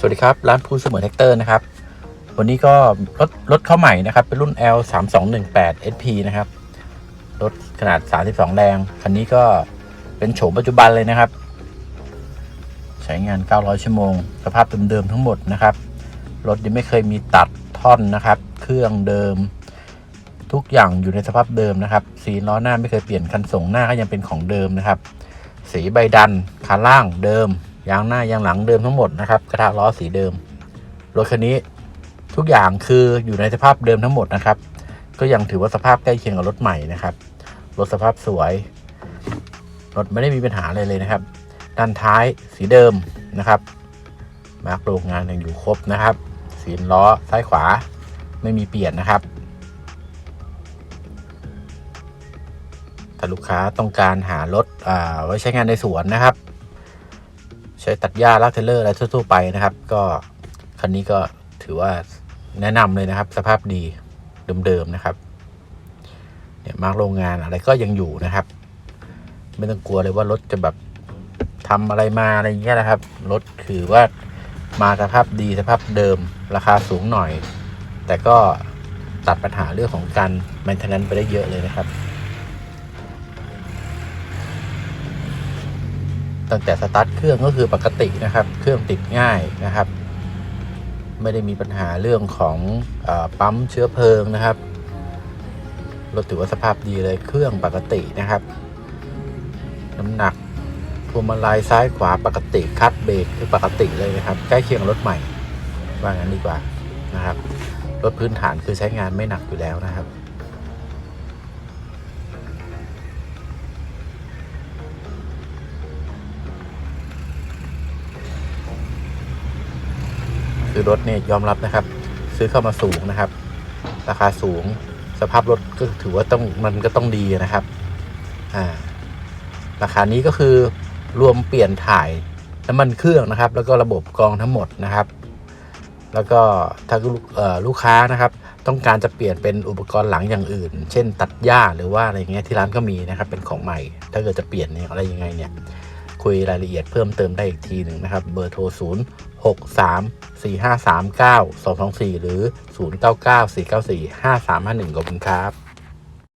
สวัสดีครับ ร้านพูนเสมอแท็กเตอร์นะครับ วันนี้ก็รถรถเข้าใหม่นะครับ เป็นรุ่น L 3 2 1 8 SP นะครับ รถขนาด 32 แรง คันนี้ก็เป็นโฉมปัจจุบันเลยนะครับ ใช้งาน 900 ชั่วโมง สภาพเดิมๆทั้งหมดนะครับ รถยังไม่เคยมีตัดท่อนนะครับ เครื่องเดิม ทุกอย่างอยู่ในสภาพเดิมนะครับ สีล้อหน้าไม่เคยเปลี่ยน คันส่งหน้าก็ยังเป็นของเดิมนะครับ สีใบดันคันล่างเดิม ยางหน้ายางหลังเดิมทั้งหมดนะครับ กระทะล้อสีเดิม รถคันนี้ทุกอย่างคืออยู่ในสภาพเดิมทั้งหมดนะครับ ก็ยังถือว่าสภาพใกล้เคียงกับรถใหม่นะครับ รถสภาพสวย รถไม่ได้มีปัญหาอะไรเลยนะครับ ด้านท้ายสีเดิมนะครับมาร์กโรงงานยังอยู่ครบนะครับ สีล้อซ้ายขวาไม่มีเปลี่ยนนะครับถ้าลูกค้าต้องการหารถอ่าไว้ใช้งานในสวนนะครับ ใช้ตัดหญ้าลากเทเลอร์อะไรทั่วๆไปนะครับ ก็คันนี้ก็ถือว่าแนะนำเลยนะครับ สภาพดีเดิมๆนะครับ เนี่ยมาร์กโรงงานอะไรก็ยังอยู่นะครับ ไม่ต้องกลัวเลยว่ารถจะแบบทำอะไรมาอะไรเงี้ยนะครับ รถถือว่ามาสภาพดีสภาพเดิมราคาสูงหน่อย แต่ก็ตัดปัญหาเรื่องของการ maintenance ไปได้เยอะเลยนะครับ ตั้งแต่สตาร์ทเครื่องก็คือปกตินะครับ เครื่องติดง่ายนะครับ ไม่ได้มีปัญหาเรื่องของอปั๊มเชื้อเพลิงนะครับรถถือว่าสภาพดีเลยเครื่องปกตินะครับ น้ำหนักพวงมาลัยซ้ายขวาปกติคัดเบรกคือปกติเลยนะครับ ใกล้เคียงรถใหม่ว่างั้นดีกว่านะครับรถพื้นฐานคือใช้งานไม่หนักอยู่แล้วนะครับ คือรถเนี่ยยอมรับนะครับ ซื้อเข้ามาสูงนะครับ ราคาสูงสภาพรถก็ถือว่าต้องมันก็ต้องดีนะครับ อ่า ราคานี้ก็คือรวมเปลี่ยนถ่ายน้ำมันเครื่องนะครับ แล้วก็ระบบกรองทั้งหมดนะครับ แล้วก็ถ้าลูกเออลูกค้านะครับ ต้องการจะเปลี่ยนเป็นอุปกรณ์หลังอย่างอื่น เช่น ตัดหญ้าหรือว่าอะไรเงี้ยที่ร้านก็มีนะครับ เป็นของใหม่ ถ้าเกิดจะเปลี่ยนเนี่ยอะไรยังไงเนี่ย คุยรายละเอียดเพิ่มเติมได้อีกทีหนึ่งนะครับ เบอร์โทร 0 6 3 4 5 3 9 2 2 4 หรือ 0 9 9 4 9 4 5 3 5 1ขอบคุณครับ